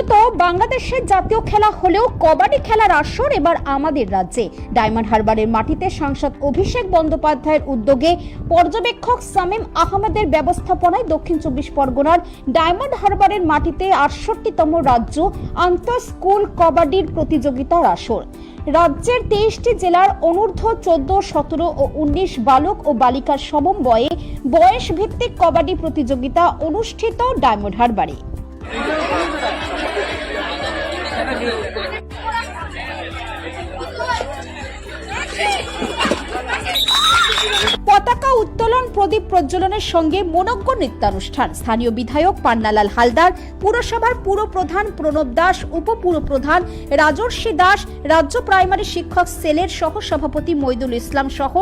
মূলত বাংলাদেশের জাতীয় খেলা হলেও কবাডি খেলার আসর এবার আমাদের রাজ্যে। ডায়মন্ড হারবারের মাটিতে সাংসদ অভিষেক বন্দ্যোপাধ্যায়ের উদ্যোগে পর্যবেক্ষক সামিম আহমেদের ব্যবস্থাপনায় দক্ষিণ চব্বিশ পরগনার ডায়মন্ড হারবারের মাটিতে আটষট্টিতম রাজ্য আন্তঃ স্কুল কবাডির প্রতিযোগিতার আসর। রাজ্যের তেইশটি জেলার অনূর্ধ্ব চোদ্দ, সতেরো ও উনিশ বালক ও বালিকার সমন্বয়ে বয়স ভিত্তিক কবাডি প্রতিযোগিতা অনুষ্ঠিত ডায়মন্ড হারবারে। 过来，过来，过来，来！পতাকা উত্তোলন, প্রদীপ প্রজ্বলনের সঙ্গে মনজ্ঞ নৃত্যানুষ্ঠান। স্থানীয় বিধায়ক পান্নালাল হালদার, পুরসভার পুরপ্রধান প্রণব দাস উপপুরপ্রধান রাজর্ষি দাস, রাজ্য প্রাইমারি শিক্ষক সেলের সহসভাপতি মইদুল ইসলাম সহ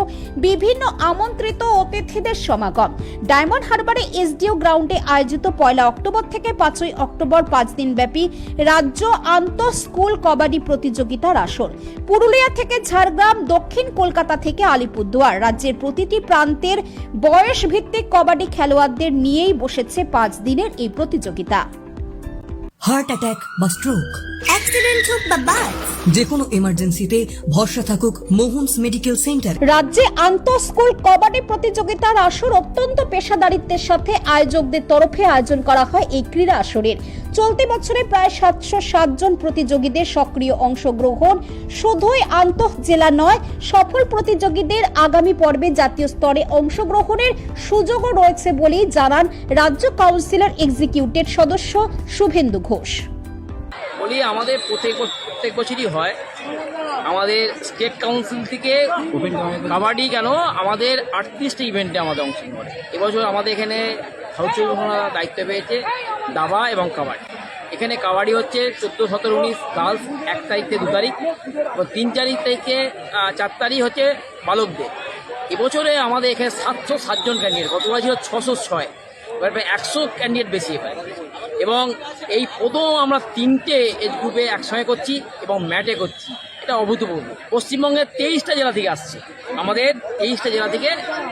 বিভিন্ন আমন্ত্রিত অতিথিদের সমাগম। ডায়মন্ড হারবারে এসডিও গ্রাউন্ডে আয়োজিত পয়লা অক্টোবর থেকে পাঁচই অক্টোবর পাঁচ দিনব্যাপী রাজ্য আন্তঃ স্কুল কবাডি প্রতিযোগিতার আসর। পুরুলিয়া থেকে ঝাড়গ্রাম, দক্ষিণ কলকাতা থেকে আলিপুরদুয়ার। রাজ্যের প্রতিটি প্রান্তের বয়স ভিত্তিক কবাডি খেলোয়াড়দের নিয়েই বসেছে পাঁচ দিনের এই প্রতিযোগিতা। হার্ট অ্যাটাক বা স্ট্রোক অ্যাক্সিডেন্ট হোক বা বাস যে কোনো এমার্জেন্সিতে ভরসা থাকুক মোহনস মেডিকেল সেন্টার। রাজ্যে আন্তঃ স্কুল কবাডি প্রতিযোগিতার আসর অত্যন্ত পেশাদারিত্বের সাথে আয়োজকদের তরফে আয়োজন করা হয় এই ক্রীড়া আসরের। চলতি বছরে প্রায় সাতশো জন প্রতিযোগীদের সক্রিয় অংশগ্রহণ, শুধুই আন্তঃ জেলা নয়, সফল প্রতিযোগীদের আগামী পর্বে জাতীয় স্তরে অংশগ্রহণের সুযোগও রয়েছে বলেই জানান রাজ্য কাউন্সিলর এক্সিকিউটিভ সদস্য শুভেন্দু ঘোষ। বলি আমাদের প্রত্যেক প্রত্যেক বছরই হয়। আমাদের স্টেট কাউন্সিল থেকে কাবাডি কেন? আমাদের আটত্রিশটা ইভেন্টে আমাদের অংশগ্রহণ করে। এবছর আমাদের এখানে চব্বিশ দায়িত্ব পেয়েছে দাবা এবং কাবাডি। এখানে কাবাডি হচ্ছে চোদ্দ সতেরো উনিশ গার্লস এক তারিখ থেকে দু তারিখ এবং তিন তারিখ থেকে চার তারিখ হচ্ছে বালকদের। এবছরে আমাদের এখানে সাতশো সাতজন ক্যান্ডিডেট গতবার ছিল ছশো ছয় এবার প্রায় একশো ক্যান্ডিডেট বেশি এখানে এবং এই প্রথম আমরা তিনটে এজ গ্রুপে একসঙ্গে করছি এবং ম্যাটে করছি। এটা অভূতপূর্ব। পশ্চিমবঙ্গের তেইশটা জেলা থেকে আসছে। আমাদের তেইশটা জেলা থেকে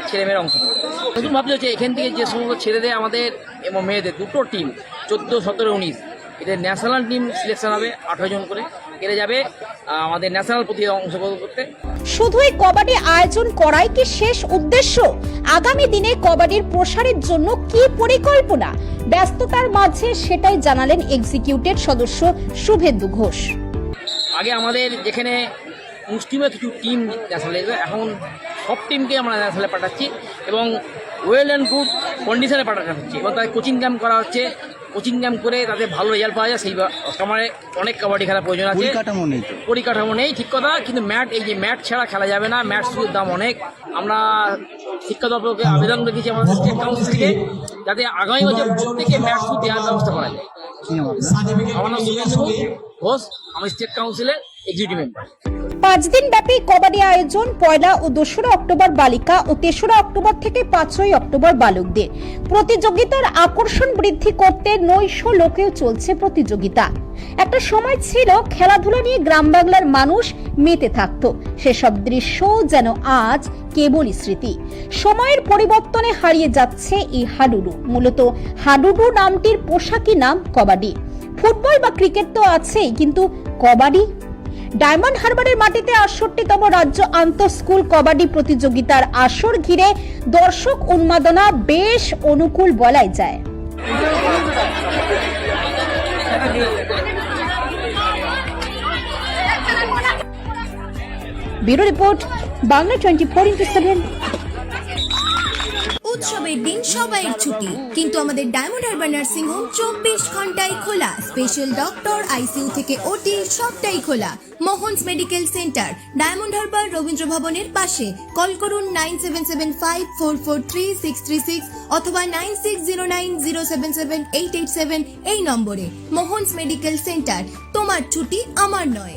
ছেলেমেয়েরা অংশগ্রহণ। নতুন ভাবতে হচ্ছে এখান থেকে যে সমস্ত ছেলেদের আমাদের এবং মেয়েদের, দুটো টিম চোদ্দ, সতেরো, উনিশ। এদের ন্যাশনাল টিম সিলেকশন হবে আঠারো জন করে। এরা যাবে আমাদের ন্যাশনাল প্রতি অংশগ্রহণ করতে। শুধুই কবাডি আয়োজন করাই কি শেষ উদ্দেশ্য? আগামী দিনে কবাডির প্রসারের জন্য কি পরিকল্পনা? ব্যস্ততার মাঝে সেটাই জানালেন এক্সিকিউটিভ সদস্য শুভেন্দু ঘোষ। আগে আমাদের যেখানে মুসলিমের কিছু টিম ন্যাশনালে এখন সব টিমকে আমরা ন্যাশনালে পাঠাচ্ছি এবং ওয়েল অ্যান্ড গুড কন্ডিশনে পাঠানো হচ্ছে। এবং তাদের কোচিং ক্যাম্প করা হচ্ছে কোচিং ক্যাম্প করে তাদের ভালো রেজাল্ট পাওয়া যায় সেই কামারে অনেক কাবাডি খেলার প্রয়োজন আছে। পরিকাঠামো নেই পরিকাঠামো নেই ঠিক কথা কিন্তু ম্যাট এই যে ম্যাট ছাড়া খেলা যাবে না ম্যাট শুধু দাম অনেক। আমরা শিক্ষা দপ্তরকে আবেদন রেখেছি আমাদের স্টেট কাউন্সিল থেকে যাতে আগামী বছর প্রত্যেকে ম্যাট শুধু দেওয়ার ব্যবস্থা করা যায়? আমার নাম ঘোষ আমি স্টেট কাউন্সিলের এক্সিকিউটিভ মেম্বার পাঁচ দিন ব্যাপী কবাডি আয়োজন, পয়লা ও দোসরা অক্টোবর বালিকা ও তেসরা অক্টোবর থেকে পাঁচই অক্টোবর বালকদের। প্রতিযোগিতার আকর্ষণ বৃদ্ধি করতে নৈশ লোকেও চলছে প্রতিযোগিতা। একটা সময় ছিল খেলাধুলা নিয়ে গ্রাম বাংলার মানুষ মেতে থাকতো। সেসব দৃশ্যও যেন আজ কেবলই স্মৃতি। সময়ের পরিবর্তনে হারিয়ে যাচ্ছে এই হাডুডু। মূলত হাডুডু নামটির পোশাকি নাম কবাডি। ফুটবল বা ক্রিকেট তো আছেই, কিন্তু কবাডি ডায়মন্ড হারবারের মাটিতে আটষট্টিতম রাজ্য আন্তঃস্কুল কবাডি প্রতিযোগিতার আসর ঘিরে দর্শক উন্মাদনা বেশ অনুকূল বলাই যায়। Bureau report, Bangla twenty four into seven. উৎসবের দিন সবাইয়ের ছুটি। কিন্তু আমাদের ডায়মন্ড হারবার নার্সিং হোম চব্বিশ ঘন্টায় খোলা। স্পেশাল ডক্টর আইসিইউ থেকে ওটি সবটাই খোলা। মোহনস মেডিকেল সেন্টার ডায়মন্ড হারবার রবীন্দ্র ভবনের পাশে। কল করুন nine seven seven five four four three six three six অথবা nine six zero nine zero seven seven eight eight seven এই নম্বরে। মোহনস মেডিকেল সেন্টার তোমার ছুটি আমার নয়।